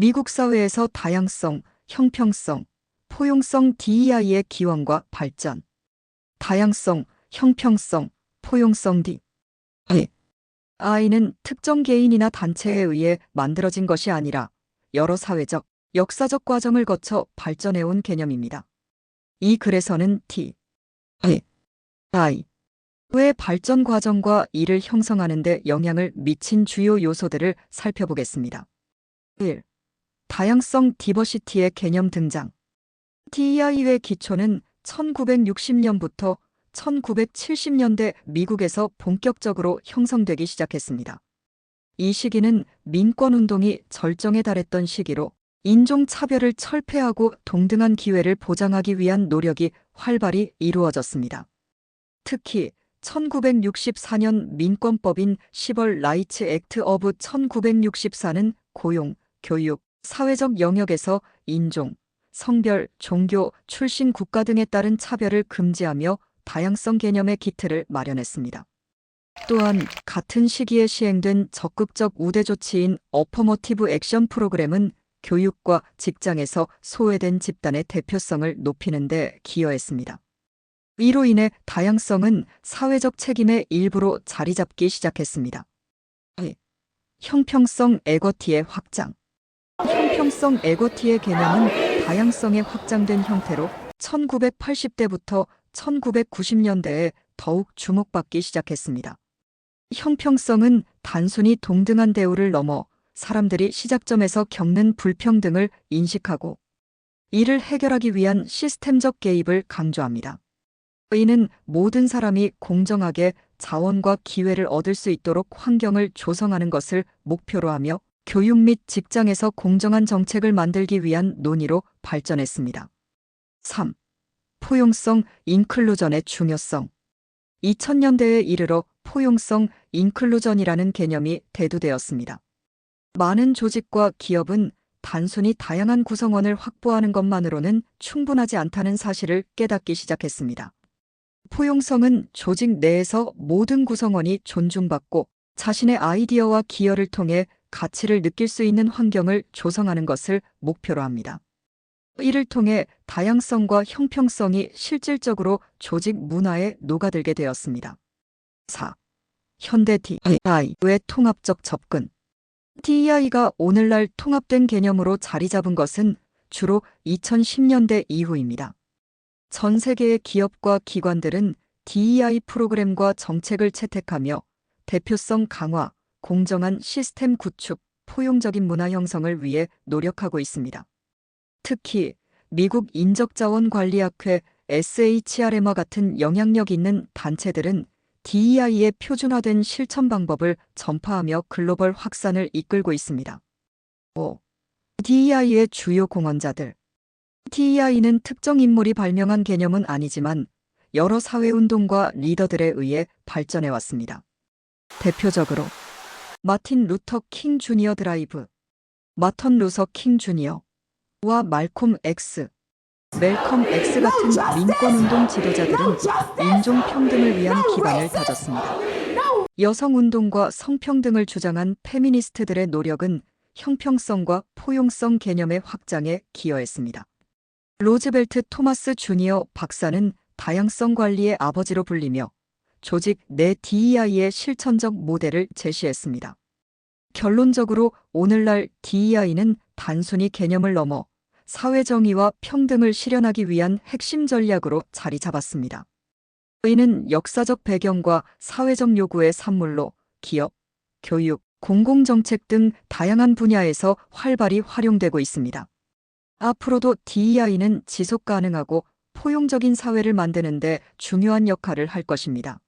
미국 사회에서 다양성, 형평성, 포용성 DEI의 기원과 발전. 다양성, 형평성, 포용성 D. I. I는 특정 개인이나 단체에 의해 만들어진 것이 아니라 여러 사회적, 역사적 과정을 거쳐 발전해온 개념입니다. 이 글에서는 T, I, I, 의 발전 과정과 이를 형성하는 데 영향을 미친 주요 요소들을 살펴보겠습니다. 1. 다양성 디버시티의 개념 등장. DEI의 기초는 1960년부터 1970년대 미국에서 본격적으로 형성되기 시작했습니다. 이 시기는 민권운동이 절정에 달했던 시기로 인종차별을 철폐하고 동등한 기회를 보장하기 위한 노력이 활발히 이루어졌습니다. 특히 1964년 민권법인 시벌 라이츠 액트 어브 1964는 고용, 교육, 사회적 영역에서 인종, 성별, 종교, 출신 국가 등에 따른 차별을 금지하며 다양성 개념의 기틀을 마련했습니다. 또한 같은 시기에 시행된 적극적 우대 조치인 어퍼머티브 액션 프로그램은 교육과 직장에서 소외된 집단의 대표성을 높이는 데 기여했습니다. 이로 인해 다양성은 사회적 책임의 일부로 자리 잡기 시작했습니다. 이, 형평성 에거티의 확장 형평성 에거티의 개념은 다양성의 확장된 형태로 1980대부터 1990년대에 더욱 주목받기 시작했습니다. 형평성은 단순히 동등한 대우를 넘어 사람들이 시작점에서 겪는 불평등을 인식하고 이를 해결하기 위한 시스템적 개입을 강조합니다. 이는 모든 사람이 공정하게 자원과 기회를 얻을 수 있도록 환경을 조성하는 것을 목표로 하며 교육 및 직장에서 공정한 정책을 만들기 위한 논의로 발전했습니다. 3. 포용성 인클루전의 중요성 2000년대에 이르러 포용성 인클루전이라는 개념이 대두되었습니다. 많은 조직과 기업은 단순히 다양한 구성원을 확보하는 것만으로는 충분하지 않다는 사실을 깨닫기 시작했습니다. 포용성은 조직 내에서 모든 구성원이 존중받고 자신의 아이디어와 기여를 통해 가치를 느낄 수 있는 환경을 조성하는 것을 목표로 합니다. 이를 통해 다양성과 형평성이 실질적으로 조직 문화에 녹아들게 되었습니다. 4. 현대 DEI의 통합적 접근 DEI가 오늘날 통합된 개념으로 자리 잡은 것은 주로 2010년대 이후입니다. 전 세계의 기업과 기관들은 DEI 프로그램과 정책을 채택하며 대표성 강화, 공정한 시스템 구축, 포용적인 문화 형성을 위해 노력하고 있습니다. 특히 미국 인적자원관리학회 SHRM와 같은 영향력 있는 단체들은 DEI의 표준화된 실천 방법을 전파하며 글로벌 확산을 이끌고 있습니다. 5. DEI의 주요 공헌자들 DEI는 특정 인물이 발명한 개념은 아니지만 여러 사회운동과 리더들에 의해 발전해왔습니다. 대표적으로 마틴 루터 킹 주니어 드라이브, 마턴 루서 킹 주니어와 말콤 X, 멜컴 X 같은 민권운동 지도자들은 인종 평등을 위한 기반을 다졌습니다. 여성운동과 성평등을 주장한 페미니스트들의 노력은 형평성과 포용성 개념의 확장에 기여했습니다. 로즈벨트 토마스 주니어 박사는 다양성 관리의 아버지로 불리며 조직 내 DEI의 실천적 모델을 제시했습니다. 결론적으로 오늘날 DEI는 단순히 개념을 넘어 사회정의와 평등을 실현하기 위한 핵심 전략으로 자리 잡았습니다. 이는 역사적 배경과 사회적 요구의 산물로 기업, 교육, 공공정책 등 다양한 분야에서 활발히 활용되고 있습니다. 앞으로도 DEI는 지속 가능하고 포용적인 사회를 만드는 데 중요한 역할을 할 것입니다.